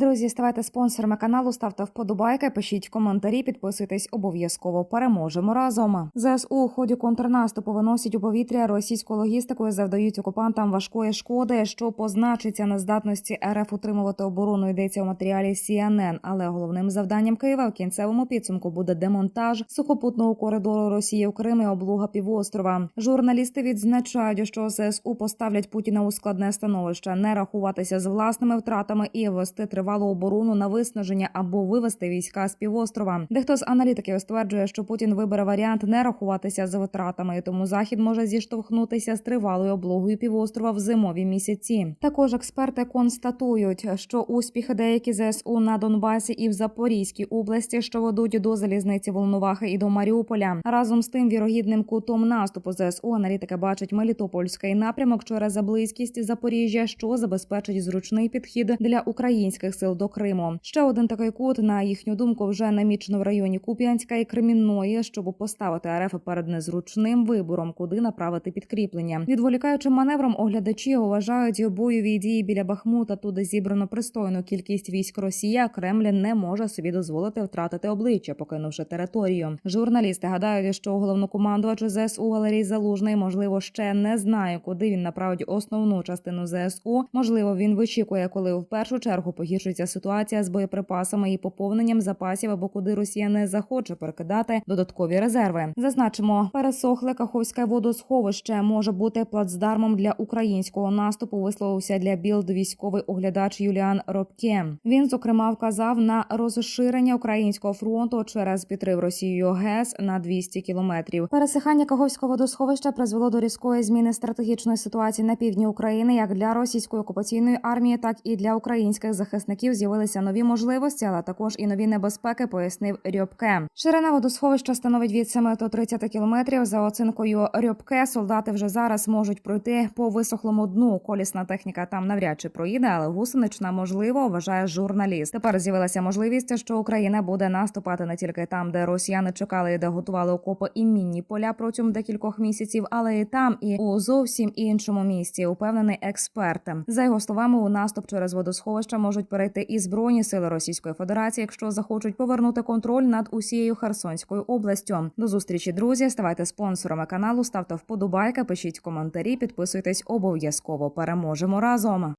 друзі, ставайте спонсорами каналу, ставте вподобайки, пишіть коментарі, підписуйтесь обов'язково. Переможемо разом. ЗСУ у ході контрнаступу виносять у повітря російську логістику і завдають окупантам важкої шкоди, що позначиться на здатності РФ утримувати оборону. Йдеться у матеріалі CNN. Але головним завданням Києва в кінцевому підсумку буде демонтаж сухопутного коридору Росії в Крим і облуга півострова. Журналісти відзначають, що ЗСУ поставлять Путіна у складне становище, не рахуватися з власними втратами і вести тривалу оборону на виснаження або вивести війська з півострова. Дехто з аналітиків стверджує, що Путін вибере варіант не рахуватися з втратами, і тому захід може зіштовхнутися з тривалою облогою півострова в зимові місяці. Також експерти констатують, що успіхи деякі ЗСУ на Донбасі і в Запорізькій області, що ведуть до залізниці Волновахи і до Маріуполя, разом з тим вірогідним кутом наступу ЗСУ аналітики бачать Мелітопольський напрямок через близькість Запоріжжя, що забезпечить зручний підхід для українських сил до Криму. Ще один такий кут, на їхню думку, вже намічено в районі Куп'янська і Кремінної, щоб поставити РФ перед незручним вибором, куди направити підкріплення. Відволікаючим маневром, оглядачі вважають бойові дії біля Бахмута. Туди зібрано пристойну кількість військ Росії. а Кремль не може собі дозволити втратити обличчя, покинувши територію. Журналісти гадають, що головнокомандувач ЗСУ Валерій Залужний можливо ще не знає, куди він направить основну частину ЗСУ. Можливо, він вичікує, коли в першу чергу погіршиться ситуація з боєприпасами і поповненням запасів, або куди Росія не захоче перекидати додаткові резерви. Зазначимо, пересохле Каховське водосховище може бути плацдармом для українського наступу. Висловився для білд військовий оглядач Юліан Робке. Він зокрема вказав на розширення українського фронту через підрив Росією ГЕС на 200 кілометрів. Пересихання Каховського водосховища призвело до різкої зміни стратегічної ситуації на півдні України, як для російської окупаційної армії, так і для українських захисників з'явилися нові можливості, але також і нові небезпеки, пояснив Рьобке. Ширина водосховища становить від 7 до 30 кілометрів. За оцінкою Рьобке, солдати вже зараз можуть пройти по висохлому дну. Колісна техніка там навряд чи проїде, але гусенична можливо, вважає журналіст. Тепер з'явилася можливість, що Україна буде наступати не тільки там, де росіяни чекали і де готували окопи і мінні поля протягом декількох місяців, але і там, і у зовсім іншому місці. Упевнений експерт. За його словами, у наступ через водосховища можуть перейти і збройні сили Російської Федерації, якщо захочуть повернути контроль над усією Херсонською областю. До зустрічі, друзі. Ставайте спонсорами каналу, ставте вподобайка, пишіть коментарі, підписуйтесь обов'язково. Переможемо разом.